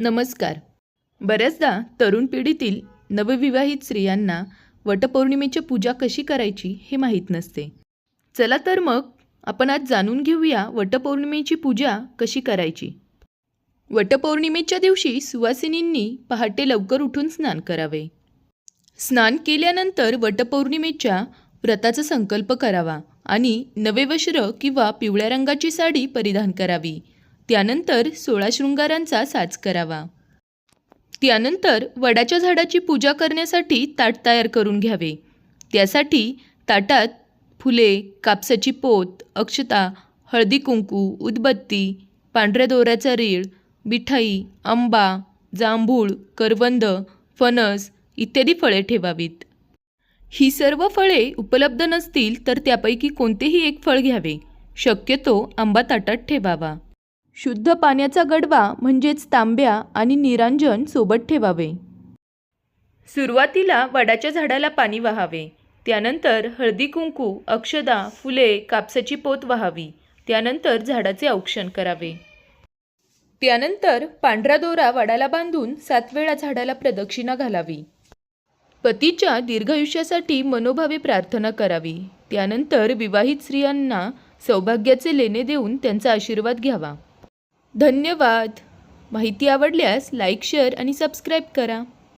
नमस्कार. बऱ्याचदा तरुण पिढीतील नवविवाहित स्त्रियांना वटपौर्णिमेची पूजा कशी करायची हे माहीत नसते. चला तर मग आपण आज जाणून घेऊया वटपौर्णिमेची पूजा कशी करायची. वटपौर्णिमेच्या दिवशी सुवासिनींनी पहाटे लवकर उठून स्नान करावे. स्नान केल्यानंतर वटपौर्णिमेच्या व्रताचा संकल्प करावा आणि नवे वस्त्र किंवा पिवळ्या रंगाची साडी परिधान करावी. त्यानंतर सोळा शृंगारांचा साज करावा. त्यानंतर वडाच्या झाडाची पूजा करण्यासाठी ताट तयार करून घ्यावे. त्यासाठी ताटात फुले कापसाची पोत अक्षता हळदी कुंकू उदबत्ती पांढऱ्या दोऱ्याचा रीळ मिठाई आंबा जांभूळ करवंद फणस इत्यादी फळे ठेवावीत. ही सर्व फळे उपलब्ध नसतील तर त्यापैकी कोणतेही एक फळ घ्यावे. शक्यतो आंबा ताटात ठेवावा. शुद्ध पाण्याचा गडवा म्हणजेच तांब्या आणि निरांजन सोबत ठेवावे. सुरुवातीला वडाच्या झाडाला पाणी वाहावे. त्यानंतर हळदी कुंकू अक्षदा फुले कापसाची पोत वाहावी. त्यानंतर झाडाचे औक्षण करावे. त्यानंतर पांढरा दोरा वडाला बांधून सात वेळा झाडाला प्रदक्षिणा घालावी. पतीच्या दीर्घायुष्यासाठी मनोभावे प्रार्थना करावी. त्यानंतर विवाहित स्त्रियांना सौभाग्याचे लेणे देऊन त्यांचा आशीर्वाद घ्यावा. धन्यवाद. माहिती आवडल्यास लाईक शेअर आणि सबस्क्राईब करा.